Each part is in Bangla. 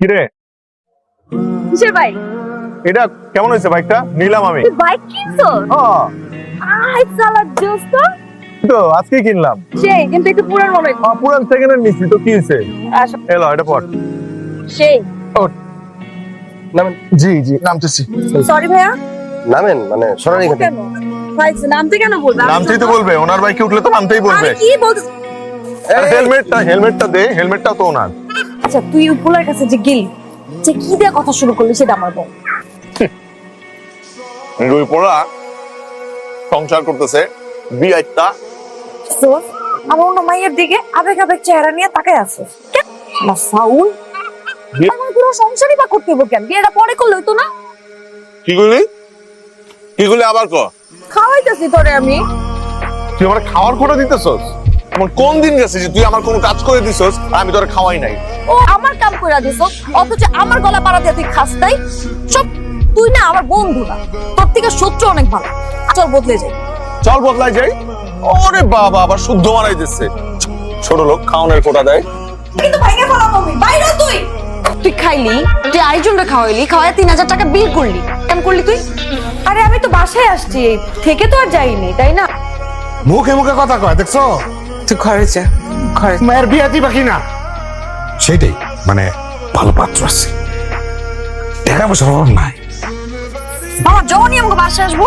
কিরে? কিসের বাইক এটা কেমন হয়েছে বাইকটা নিলাম আমি। বাইক কিনছো? হ্যাঁ আই সালা দোস্ত। তো আজকে কিনলাম। সেই কিন্তু একটু পুরান মনে হয়। পুরান সেকেন্ড হ্যান্ড নিচ্ছি তো কি হয়েছে এলো এটা পর। সেই। জি জি নামতেছি। সরি ভাইয়া। নামেন মানে সরান এখান নামতে কেন বলবে? নামতেই তো বলবে ওনার বাইকে উঠলে তো নামতেই বলবে। কি হেলমেটটা হেলমেটটা দে হেলমেটটা তো ওনার। আচ্ছা তুই উপলার কাছে যে গেলি যে কি দিয়ে কথা শুরু করলি সেটা আমার বল। রুই পোড়া সংসার করতেছে বিয়াইটা তো আমার অন্য মাইয়ের দিকে আবেগ আবেগ চেহারা নিয়ে তাকায় আছে। কেন না ফাউল? বিয়ে- আমার পুরো সংসারই বা করতে হবে কেন? বিয়েটা পরে করলে হতো না? কি করলি? কি করলি আবার ক? খাওয়াইতেছি তোরে আমি। তুই আমার খাওয়ার কোটা দিতেছস? এমন কোন দিন গেছে যে তুই আমার কোনো কাজ করে দিছস আর আমি তোরে খাওয়াই নাই? ও আমার কাম করে দিছ অথচ আমার গলা পাড়া দিয়ে তুই খাস তাই সব তুই না আমার বন্ধু না। তোর থেকে শত্রু অনেক ভালো। চল বদলে যাই। চল বদলাই যাই। ওরে বাবা আবার শুদ্ধ মারাই দিচ্ছে ছোট লোক খাওয়ানোর কোটা দেয়। কিন্তু ভাইকে ফেলা তুমি বাইরে তুই। তুই খাইলি তুই আরেকজনকে খাওয়াইলি খাওয়াই তিন হাজার টাকা বিল করলি। কেন করলি তুই? আরে আমি তো বাসায় আসছি থেকে তো আর যাইনি তাই না? মুখে মুখে কথা কয় দেখছ? তুই ঘরে যা ঘরে। মায়ের বিয়ে দিবা কিনা সেটাই মানে ভালো পাত্র আছে। টাকা পয়সার অভাব নাই। মামা যখনই আমাকে বাসায় আসব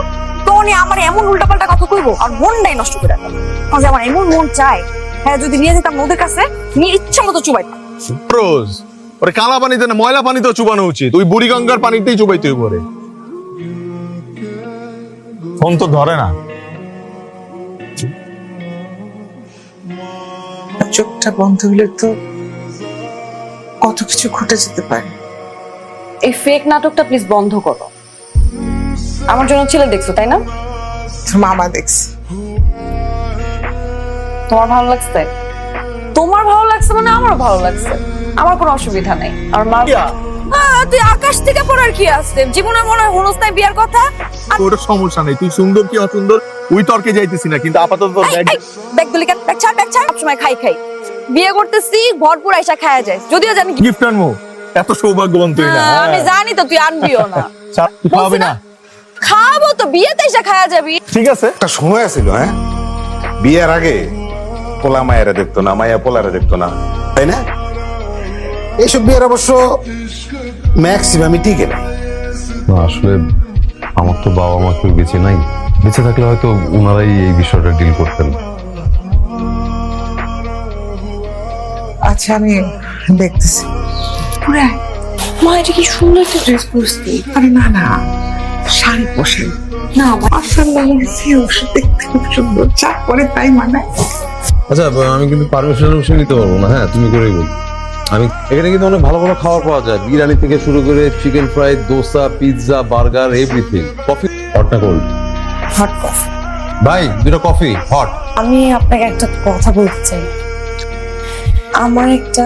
তখনই আমার এমন উল্টাপাল্টা কথা কইবো আর মনটাই নষ্ট করে কারণ আমার এমন মন চায় হ্যাঁ যদি নিয়ে যেতাম ওদের কাছে নিয়ে ইচ্ছা মতো চুবাইতাম। রোজ ওরে কালা পানিতে না ময়লা পানিতেও চুবানো উচিত। ওই বুড়ি গঙ্গার পানিতেই চুবাইতে হইব ওরে। ফোন তো ধরে না। চোখটা বন্ধ হলে তো কত কিছু ঘটে যেতে পারে। এই ফেক নাটকটা প্লিজ বন্ধ করো। আমার জন্য ছেলে দেখছ তাই না? তোর মামা দেখছে। তোমার ভালো লাগছে? তোমার ভালো লাগছে মানে আমারও ভালো লাগছে। আমার কোনো অসুবিধা নেই। আর মা তুই আকাশ থেকে পড়ার কি আছে? জীবনে মনে হয় হনুস্তায় বিয়ার কথা। ওটা সমস্যা নেই তুই সুন্দর কি অসুন্দর? ওই তর্কে যাইতেছি না কিন্তু আপাতত তোর ব্যাগ ব্যাগ গুলি কেন? ব্যাগ ছাড় ব্যাগ ছাড়। সবসময় খাই খাই। বিয়ে করতেছি ভরপুর আইসা খাওয়া যায়। যদিও জানি গিফট আনব। এত সৌভাগ্যবান তুই না আমি জানি তো তুই আনবিও না। তুই খাওয়াবি না খাব তো বিয়েতে এসে খাওয়া যাবি। ঠিক আছে। একটা সময় ছিল হ্যাঁ? বিয়ের আগে পোলা মায়েরা দেখতো না মায়া পোলারা দেখতো না। তাই না? এইসব বিয়ের অবশ্য ম্যাক্সিমামই টিকে না। না আসলে আমার তো বাবা মা কেউ বেঁচে নাই। বেঁচে থাকলে হয়তো ওনারাই এই বিষয়টা ডিল করতেন। আচ্ছা আমি দেখতেছি। মা এটা কি সুন্দর একটা ড্রেস পরছি। আরে না না শাড়ি পোশাই না মাসাল্লাহ ওষুধ দেখতে খুব সুন্দর যা করে তাই মানায়। আচ্ছা আমি কিন্তু পারমিশন অবশ্যই নিতে পারব না। হ্যাঁ তুমি করেই বল। আমি এখানে কিন্তু অনেক ভালো ভালো খাবার পাওয়া যায়। বিরিয়ানি থেকে শুরু করে chicken fry dosa pizza burger everything coffee hot না কোল্ড হট কফি ভাই দুটো কফি হট আমি আপনাকে একটা কথা বলতে চাই। আমার একটা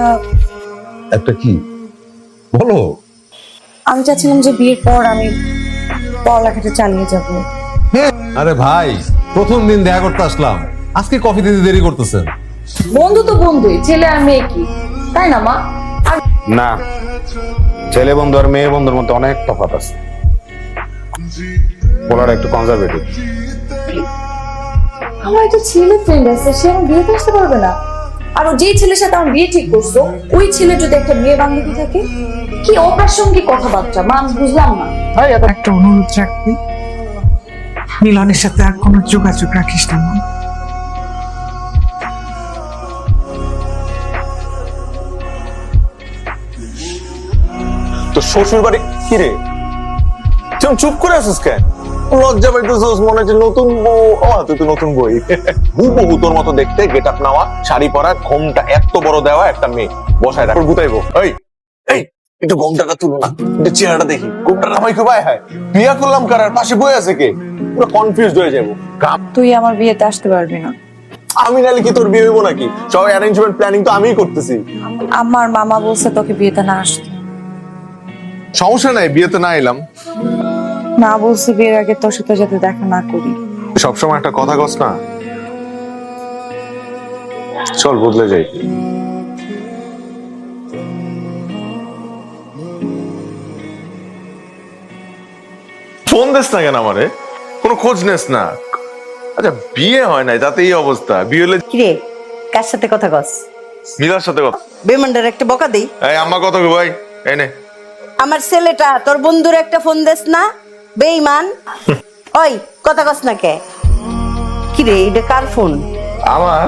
একটা কি? বলো। আমি চাচ্ছিলাম যে বিয়ের পর আমি পড়ালেখাটা চালিয়ে যাব। আরে ভাই প্রথম দিন দেখা করতে আসলাম। আজকে কফি দিতে দেরি করতেছেন। বন্ধু তো বন্ধুই ছেলে আর মেয়ে কি? তাই না মা? না ছেলে বন্ধু আর মেয়ে বন্ধুর মধ্যে অনেক তফাৎ আছে। পোলারা একটু কনজারভেটিভ আমার একটা ছেলে ফ্রেন্ড আছে সে আমার বিয়েতে আসতে পারবে না। আর ও যেই ছেলের সাথে আমার বিয়ে ঠিক করছ ওই ছেলে যদি একটা মেয়ে বান্ধবী থাকে কি অপ্রাসঙ্গিক কথাবার্তা? মা আমি বুঝলাম না। একটা অনুরোধ রাখবি। মিলনের সাথে আর কোনো যোগাযোগ রাখিস না শ্বশুর বাড়ি কি রে? তুই চুপ করে আছিস কেন? লজ্জা পাইতেছিস মনে হচ্ছে নতুন বউ। ও তুই তো নতুন বই। হুবহু তোর মতো দেখতে গেট আপ নেওয়া শাড়ি পরা ঘোমটা এত বড় দেওয়া একটা মেয়ে। বসায় রাখ। গুতাইবো এই এই একটু ঘোমটাটা তুলো না। একটু চেহারাটা দেখি। ঘোমটা নামাই খুব হয়? বিয়া করলাম কারার পাশে বই আছে কে? পুরো কনফিউজড হয়ে যাব। কাপ। তুই আমার বিয়েতে আসতে পারবি না। আমি নালে কি তোর বিয়ে হইব নাকি? সব অ্যারেঞ্জমেন্ট প্ল্যানিং তো আমিই করতেছি। আমার মামা বলছে তোকে বিয়েতে না আসতে। সমস্যা নাই বিয়েতে না এলাম। না বলছি বিয়ের আগে তোর সাথে যাতে দেখা না করি। সবসময় একটা কথা কস না। চল বদলে যাই। ফোন দিস না কেন আমারে? কোনো খোঁজ নেস না। আচ্ছা বিয়ে হয় নাই তাতে এই অবস্থা। বিয়ে হলে কিরে কার সাথে কথা কস? মিলার সাথে কথা বেমন্ডার একটা বকা দেই। এই আম্মা কথা ভাই? এনে আমার ছেলেটা তোর বন্ধুর একটা ফোন দেস না? বেইমান ওই কথা কস না কে? কি রে এটা কার ফোন? আমার?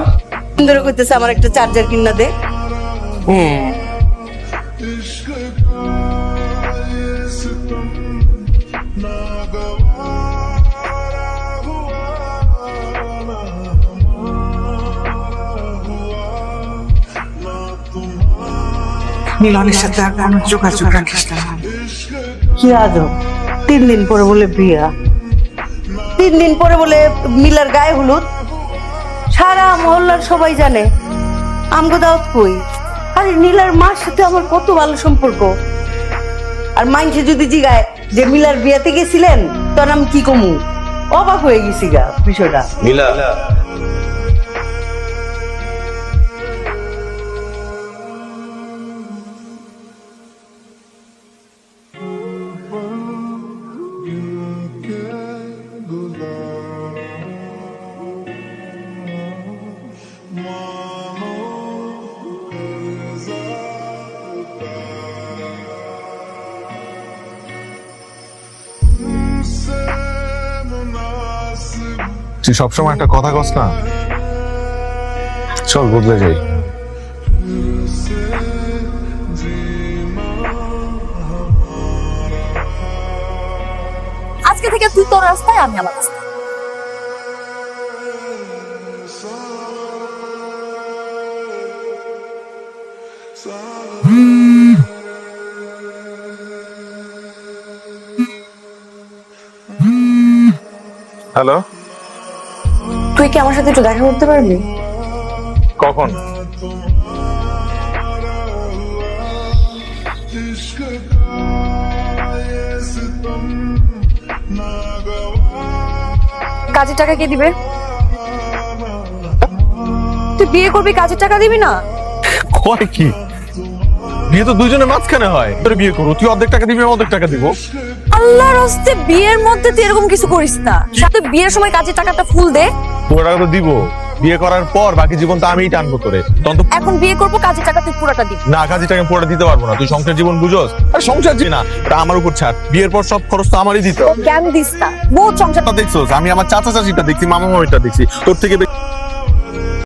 বন্ধুরা কইতেছে আমার একটা চার্জার কিনা দে। হ্যাঁ মিলনের সাথে আর কোনো যোগাযোগ রাখিস না। কি আজব? তিন দিন পরে বলে বিয়া। তিন দিন পরে বলে মিলার গায়ে হলুদ। সারা মহল্লার সবাই জানে। আমগো দাওয়াত কই? আরে নীলার মার সাথে আমার কত ভালো সম্পর্ক। আর মাইনসে যদি জিগায় যে মিলার বিয়াতে গেছিলেন তখন আমি কি কমু? অবাক হয়ে গেছি গা বিষয়টা। মিলা তুই সবসময় একটা কথা কস না। চল বদলে যাই। আজকে থেকে তুই তোর রাস্তায় আমি আমার রাস্তায়। হ্যালো তুই কি আমার সাথে একটু দেখা করতে পারবি? কখন? কাজের টাকা কে দিবে? তুই বিয়ে করবি কাজের টাকা দিবি না? হয় কি? বিয়ে তো দুইজনের মাঝখানে হয়। তোর বিয়ে করো তুই অর্ধেক টাকা দিবি আমি অর্ধেক টাকা দিব। আল্লাহর হস্তে বিয়ের মধ্যে তুই এরকম কিছু করিস না। তুই বিয়ের সময় কাজের টাকাটা ফুল দে। পুরো টাকা তো দিব। বিয়ে করার পর বাকি জীবন তো আমিই টানবো তোরে। তখন তো এখন বিয়ে করব কাজের টাকা তুই পুরোটা দিবি। না কাজে টাকা পুরোটা দিতে পারব না। তুই সংসার জীবন বুঝোস? আর সংসার জীবন না এটা আমার উপর ছাড়। বিয়ের পর সব খরচ তো আমারই দিতে হবে। কেন দিস না। বহুত সংসারটা দেখছোস আমি আমার চাচা চাচিটা দেখছি মামা মামিটা দেখছি। তোর থেকে বেশি